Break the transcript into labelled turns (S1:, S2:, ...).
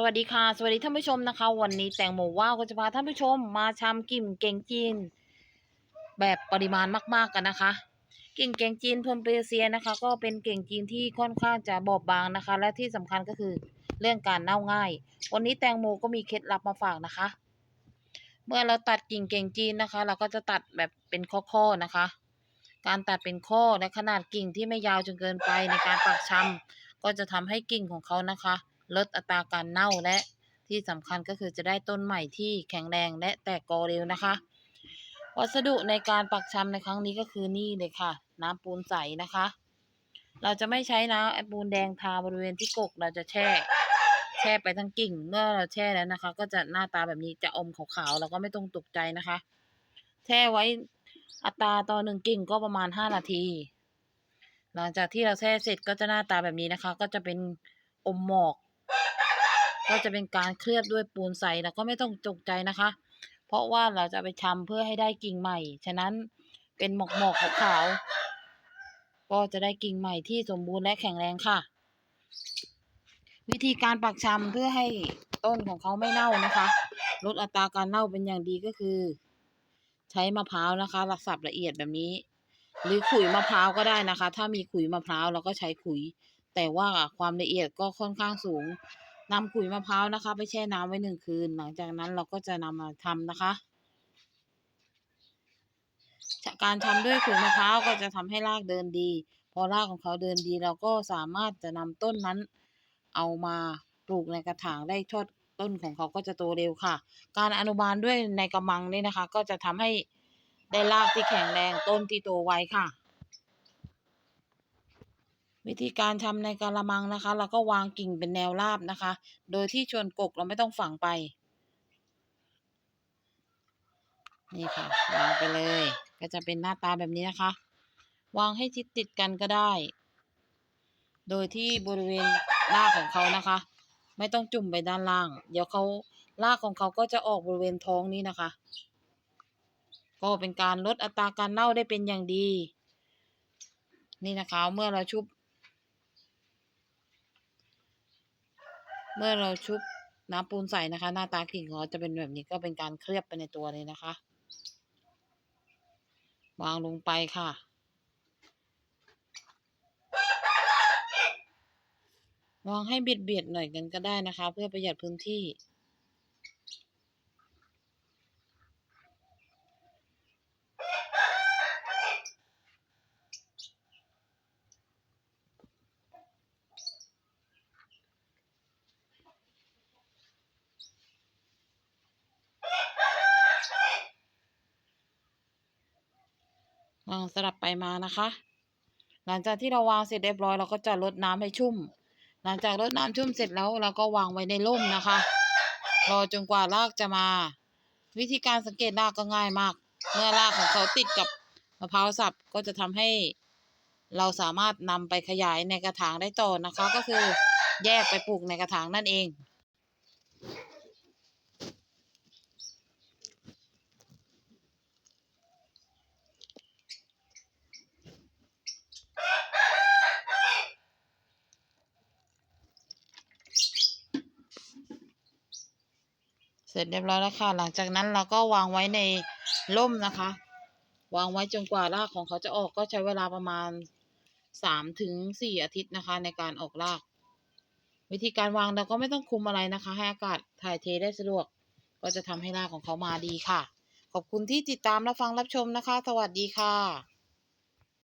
S1: สวัสดีค่ะ สวัสดีท่านผู้ชมนะคะ วันนี้แตงโมว่าวก็จะพาท่านผู้ชมมาชำกิ่มเก่งจีน แบบปริมาณมาก ๆกันนะคะ กิ่งเก่งจีนพรมเปเซียนะคะ ก็เป็นเก่งจีนที่ค่อนข้างจะบอบบางนะคะ และที่สำคัญก็คือเรื่องการเน่าง่าย วันนี้แตงโมก็มีเคล็ดลับมาฝากนะคะ เมื่อเราตัดกิ่งเก่งจีนนะคะ เราก็จะตัดแบบเป็นข้อๆนะคะ การตัดเป็นข้อในขนาดกิ่งที่ไม่ยาวจนเกินไปในการปักชำก็จะทำให้กิ่งของเขานะคะ ลดอัตราการเน่าและที่สำคัญก็คือจะได้ต้นใหม่ที่แข็งแรงและแตกกอเร็วนะคะ วัสดุในการปักชำในครั้งนี้ก็คือนี่เลยค่ะ น้ำปูนใสนะคะ เราจะไม่ใช้น้ำปูนแดงทาบริเวณที่กกเราจะแช่ แช่ไปทั้งกิ่ง เมื่อเราแช่แล้วนะคะ ก็จะหน้าตาแบบนี้จะอมขาวๆเราก็ไม่ต้องตกใจนะคะ แช่ไว้อัตราต่อหนึ่งกิ่งก็ประมาณห้านาที หลังจากที่เราแช่เสร็จก็จะหน้าตาแบบนี้นะคะ ก็จะเป็นอมหมอก ก็จะเป็นการเคลือบด้วยปูนใสแล้วก็ไม่ต้องตกใจนะคะ เพราะว่าเราจะไปชำเพื่อให้ได้กิ่งใหม่ ฉะนั้นเป็นหมอกหมอกๆขาวๆก็จะได้กิ่งใหม่ที่สมบูรณ์และแข็งแรงค่ะ วิธีการปักชำเพื่อให้ต้นของเขาไม่เน่านะคะ ลดอัตราการเน่าเป็นอย่างดีก็คือ ใช้มะพร้าวนะคะหลักสับละเอียดแบบนี้ หรือขุยมะพร้าวก็ได้นะคะ ถ้ามีขุยมะพร้าวเราก็ใช้ขุย แต่ว่าความละเอียดก็ค่อนข้างสูง นำขุยมะพร้าวนะคะ ไปแช่น้ำไว้หนึ่งคืน หลังจากนั้นเราก็จะนำมาทำนะคะ การทำด้วยขุยมะพร้าวก็จะทำให้รากเดินดี พอรากของเขาเดินดีเราก็สามารถจะนำต้นนั้น เอามาปลูกในกระถางได้ทอดต้นของเขาก็จะโตเร็วค่ะ การอนุบาลด้วยในกระมังนี่นะคะ ก็จะทำให้ได้รากที่แข็งแรงต้นที่โตไวค่ะ วิธีการทำในกระมังนะคะ เราก็วางกิ่งเป็นแนวราบนะคะ โดยที่ชวนกกเราไม่ต้องฝังไป นี่ค่ะ วางไปเลย ก็จะเป็นหน้าตาแบบนี้นะคะ วางให้ชิดติดกันก็ได้ โดยที่บริเวณรากของเขานะคะ ไม่ต้องจุ่มไปด้านล่าง เดี๋ยวเขารากของเขาก็จะออกบริเวณท้องนี้นะคะ ก็เป็นการลดอัตราการเน่าได้เป็นอย่างดี นี่นะคะ เมื่อเราชุบ เมื่อเราชุบน้ำปูนใส่นะคะ หน้าตากิ่งของเขาจะเป็นแบบนี้ก็เป็นการเคลือบไปในตัวเลยนะคะ วางลงไปค่ะ วางให้เบียดเบียดๆหน่อยกันก็ได้นะคะ เพื่อประหยัดพื้นที่ วางสลับไปมานะคะ หลังจากที่เราวางเสร็จเรียบร้อยเราก็จะรดน้ำให้ชุ่ม หลังจากรดน้ำชุ่มเสร็จแล้วเราก็วางไว้ในร่มนะคะรอจนกว่ารากจะมา วิธีการสังเกตรากก็ง่ายมาก เมื่อรากของเขาติดกับมะพร้าวสับก็จะทำให้เราสามารถนำไปขยายในกระถางได้ต่อนะคะ ก็คือแยกไปปลูกในกระถางนั่นเอง เสร็จเรียบร้อยแล้วค่ะ หลังจากนั้นเราก็วางไว้ในร่มนะคะ วางไว้จนกว่ารากของเขาจะออกก็ใช้เวลาประมาณสามถึงสี่อาทิตย์นะคะ ในการออกราก วิธีการวางเราก็ไม่ต้องคุมอะไรนะคะ ให้อากาศถ่ายเทได้สะดวก ก็จะทำให้รากของเขามาดีค่ะ ขอบคุณที่ติดตามรับฟังรับชมนะคะ สวัสดีค่ะ